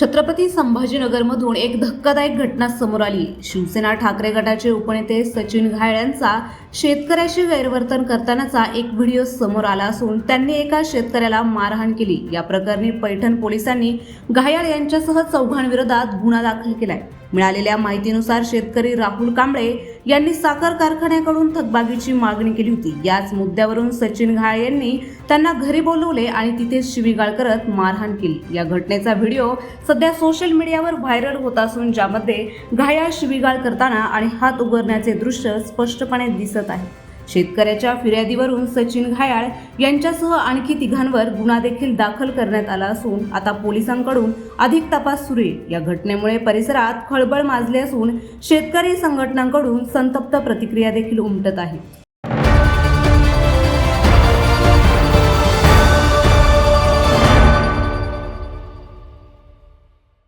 छत्रपती संभाजीनगरमधून एक धक्कादायक घटना समोर आली. शिवसेना ठाकरे गटाचे उपनेते सचिन घायळ यांचा शेतकऱ्याशी गैरवर्तन करतानाचा एक व्हिडिओ समोर आला असून त्यांनी एका शेतकऱ्याला मारहाण केली. या प्रकरणी पैठण पोलिसांनी घायाळ यांच्यासह चौघांविरोधात गुन्हा दाखल केलाय. मिळालेल्या माहितीनुसार शेतकरी राहुल कांबळे यांनी साखर कारखान्याकडून थकबाकीची मागणी केली होती. याच मुद्द्यावरून सचिन घाळे यांनी त्यांना घरी बोलवले आणि तिथे शिवीगाळ करत मारहाण केली. या घटनेचा व्हिडिओ सध्या सोशल मीडियावर व्हायरल होत असून ज्यामध्ये घायाळ शिवीगाळ करताना आणि हात उघडण्याचे दृश्य स्पष्टपणे दिसत आहे. शेतकऱ्याच्या फिर्यादीवरून सचिन घायाळ यांच्यासह आणखी तिघांवर गुन्हा देखील दाखल करण्यात आला असून आता पोलिसांकडून अधिक तपास सुरू आहे. या घटनेमुळे परिसरात खळबळ माजली असून शेतकरी संघटनांकडून संतप्त प्रतिक्रिया देखील उमटत आहे.